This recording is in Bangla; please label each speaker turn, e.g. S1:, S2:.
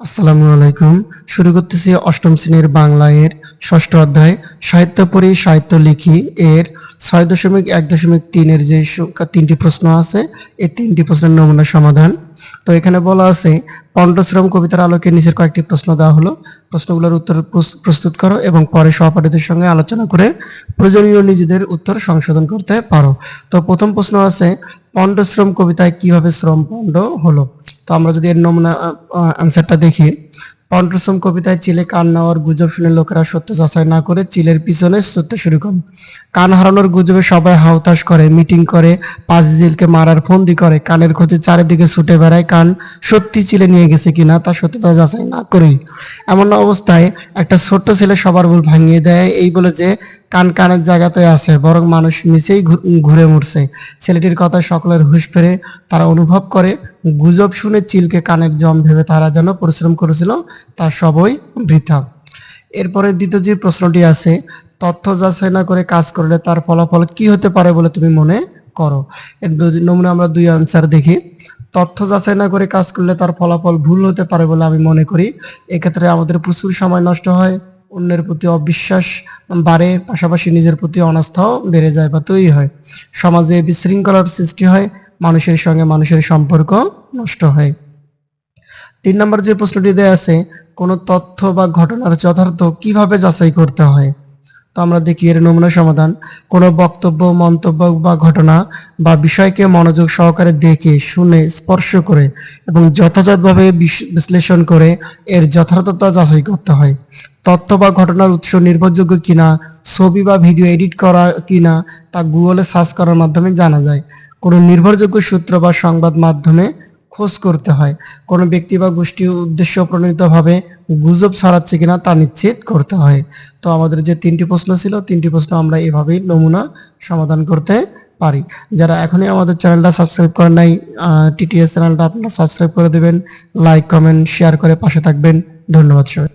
S1: আসসালামু আলাইকুম। শুরু করতেছি অষ্টম শ্রেণির বাংলা এর ষষ্ঠ অধ্যায় সাহিত্য পড়ি সাহিত্য লিখি এর ছয় দশমিক এক দশমিক তিনের যে তিনটি প্রশ্ন আছে, এই তিনটি প্রশ্নের নমুনা সমাধান। তো এখানে বলা আছে পণ্ডশ্রম কবিতার আলোকে নিচের কয়েকটি প্রশ্ন দেওয়া হলো। প্রশ্নগুলোর উত্তর প্রস- প্রস্তুত করো এবং পরে সহপাঠীদের সঙ্গে আলোচনা করে প্রয়োজনীয় নিজেদের উত্তর সংশোধন করতে পারো। তো প্রথম প্রশ্ন আছে পণ্ডশ্রম কবিতায় কীভাবে শ্রম পণ্ড হলো? তো আমরা যদি এর নমুনা আনসারটা দেখি। পণ্ডশ্রম কবিতায় চিলে কান নেওয়ার গুজব শুনে লোকেরা সত্য যাচাই না করে চিলের পিছনে ছুটতে শুরু করে। কান হারানোর গুজবে সবাই হাউতাশ করে, মিটিং করে, পাঁচ জিলকে মারার ফন্দি করে, কানের খোঁজে চারিদিকে ছুটে বেড়ায় কান সত্যি চিলে নিয়ে গেছে কিনা তা সত্যতা যাচাই না করেই। এমন অবস্থায় একটা ছোট্ট ছেলে সবার ভুল ভাঙিয়ে দেয়, এই বলে যে কান কানের জায়গাতে আছে, বরং মানুষ নিচেই ঘুরে মরছে। ছেলেটির কথা সকলের হুঁশ ফেরে তারা অনুভব করে গুজব শুনে চিলকে কানের জম ভেবে তারা যেন পরিশ্রম করেছিল, তা সবই বৃথা। এরপরে দ্বিতীয় যে প্রশ্নটি আছে, তথ্য যাচাই না করে কাজ করলে তার ফলাফল কি হতে পারে বলে তুমি মনে করো? এর নমুনা আমরা দুই আনসার দেখি। তথ্য যাচাই না করে কাজ করলে তার ফলাফল ভুল হতে পারে বলে আমি মনে করি। এক্ষেত্রে আমাদের প্রচুর সময় নষ্ট হয়, অন্যের প্রতি অবিশ্বাস বাড়ে, পাশাপাশি নিজের প্রতি অনাস্থাও বেড়ে যায় বা তৈরি হয়। সমাজে বিশৃঙ্খলার সৃষ্টি হয় মানুষের সঙ্গে মানুষের সম্পর্ক নষ্ট হয়। তিন নম্বর যে প্রশ্নটি দেয়া আছে, কোনো তথ্য বা ঘটনার যথার্থ কীভাবে যাচাই করতে হয়? তো আমরা দেখি এর নমুনা সমাধান। কোনো বক্তব্য, মন্তব্য বা ঘটনা বা বিষয়কে মনোযোগ সহকারে দেখে, শুনে, স্পর্শ করে এবং যথাযথভাবে বিশ- বিশ্লেষণ করে এর যথার্থতা যাচাই করতে হয়। তথ্য বা ঘটনার উৎস নির্ভরযোগ্য কিনা, ছবি বা ভিডিও এডিট করা কিনা তা গুগলে সার্চ করার মাধ্যমে জানা যায়। কোনো নির্ভরযোগ্য সূত্র বা সংবাদ মাধ্যমে খোঁজ করতে হয়। কোনো ব্যক্তি বা গোষ্ঠী উদ্দেশ্য প্রণীতভাবে গুজব ছড়াচ্ছে কিনা তা নিশ্চিত করতে হয়। তো আমাদের যে তিনটি প্রশ্ন ছিল, তিনটি প্রশ্ন আমরা এভাবেই নমুনা সমাধান করতে পারি। যারা এখনই আমাদের চ্যানেলটা সাবস্ক্রাইব করেন নাই টিটিএস চ্যানেলটা আপনারা সাবস্ক্রাইব করে দেবেন, লাইক, কমেন্ট, শেয়ার করে পাশে থাকবেন। ধন্যবাদ সবাই।